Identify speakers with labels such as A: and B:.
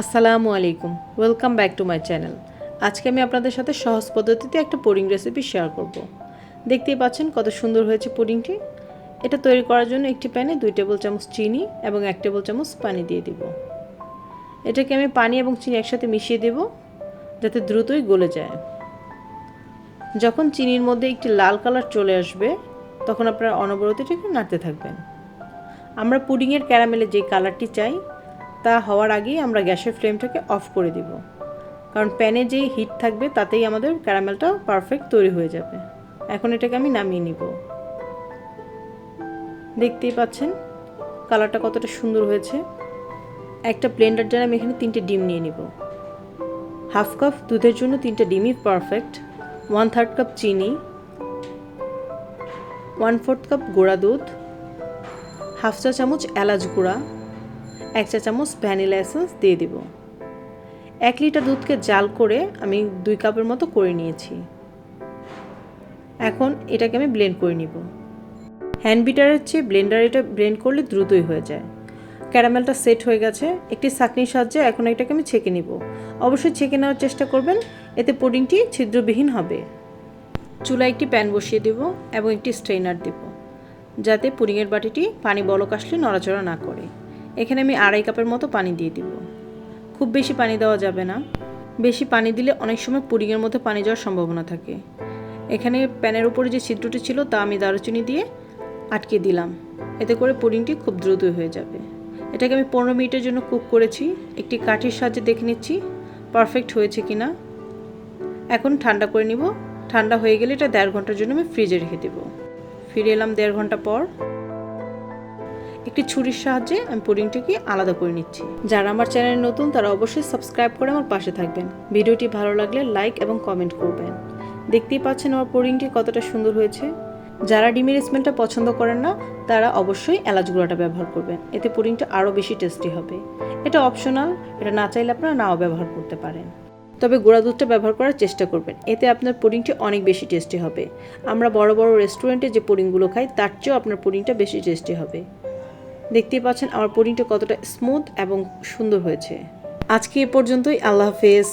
A: আসসালামু আলাইকুম। Welcome back to my channel আজকে আমি আপনাদের সাথে সহজ পদ্ধতিতে একটা পুডিং রেসিপি শেয়ার করব। দেখতেই পাচ্ছেন কত সুন্দর হয়েছে পুডিংটি। এটা তৈরি করার জন্য একটি প্যানে দুই টেবিল চামচ চিনি এবং এক টেবিল চামচ পানি দিয়ে দিব। এটাকে আমি পানি এবং চিনি একসাথে মিশিয়ে দেব, যাতে দ্রুতই গলে যায়। যখন চিনির মধ্যে একটি লাল কালার চলে আসবে, তখন আপনারা অনবরত এটাকে নাড়তে থাকবেন। আমরা পুডিংয়ের ক্যারামেলে যে কালারটি চাই তা হওয়ার আগেই আমরা গ্যাসের ফ্লেমটাকে অফ করে দিব। কারণ প্যানে যেই হিট থাকবে, তাতেই আমাদের ক্যারামেলটা পারফেক্ট তৈরি হয়ে যাবে। এখন এটাকে আমি নামিয়ে নিব। দেখতেই পাচ্ছেন, কালারটা কতটা সুন্দর হয়েছে। একটা ব্লেন্ডার জারে আমি এখানে তিনটে ডিম নিয়ে নিব। হাফ কাপ দুধের জন্য তিনটে ডিমই পারফেক্ট। ওয়ান থার্ড কাপ চিনি। ওয়ান ফোর্থ কাপ গুঁড়া দুধ। হাফ চা চামচ এলাচ গুঁড়া। এক চা চামচ ভ্যানিলা এসেন্স দিয়ে দিব। এক লিটার দুধকে জাল করে আমি দুই কাপের মতো করে নিয়েছি। এখন এটাকে আমি ব্লেন্ড করে নিব। হ্যান্ড বিটারের চেয়ে ব্লেন্ডার এটা ব্লেন্ড করলে দ্রুতই হয়ে যায়। ক্যারামেলটা সেট হয়ে গেছে। একটি ছাঁকনির সাহায্যে এখন এটাকে আমি ছেঁকে নিব। অবশ্যই ছেঁকে নেওয়ার চেষ্টা করবেন, এতে পুডিংটি ছিদ্রবিহীন হবে। চুলায় একটি প্যান বসিয়ে দেব এবং একটি স্ট্রেনার দেব, যাতে পুডিংয়ের বাটিটি পানি বলক আসলে নড়াচড়া না করে। এখানে আমি আড়াই কাপের মতো পানি দিয়ে দিব। খুব বেশি পানি দেওয়া যাবে না। বেশি পানি দিলে অনেক সময় পুডিংয়ের মধ্যে পানি যাওয়ার সম্ভাবনা থাকে। এখানে প্যানের উপরে যে ছিদ্রটি ছিল তা আমি দারুচিনি দিয়ে আটকে দিলাম। এতে করে পুডিংটি খুব দ্রুতই হয়ে যাবে। এটাকে আমি পনেরো মিনিটের জন্য কুক করেছি। একটি কাঠির সাহায্যে দেখে নিচ্ছি পারফেক্ট হয়েছে কি না এখন ঠান্ডা করে নিব। ঠান্ডা হয়ে গেলে এটা দেড় ঘণ্টার জন্য আমি ফ্রিজে রেখে দেবো। ফিরে এলাম দেড় ঘণ্টা পর। একটি ছুরির সাহায্যে আমি পুডিংটিকে আলাদা করে নিচ্ছি। যারা আমার চ্যানেলে নতুন, তারা অবশ্যই সাবস্ক্রাইব করে আমার পাশে থাকবেন। ভিডিওটি ভালো লাগলে লাইক এবং কমেন্ট করবেন। দেখতেই পাচ্ছেন আমার পুডিংটি কতটা সুন্দর হয়েছে। যারা ডিমের স্মেলটা পছন্দ করেন না, তারা অবশ্যই এলাচ গুঁড়াটা ব্যবহার করবেন। এতে পুডিংটা আরও বেশি টেস্টি হবে। এটা অপশনাল, এটা না চাইলে আপনারা নাও ব্যবহার করতে পারেন। তবে গুঁড়া দুধটা ব্যবহার করার চেষ্টা করবেন। এতে আপনার পুডিংটি অনেক বেশি টেস্টি হবে। আমরা বড় বড় রেস্টুরেন্টে যে পুডিংগুলো খাই, তার চেয়েও আপনার পুডিংটা বেশি টেস্টি হবে। দেখতেই পাচ্ছেন আমার পুডিংটা কতটা স্মুথ এবং সুন্দর হয়েছে। আজকে এ পর্যন্তই আল্লাহ হাফেজ।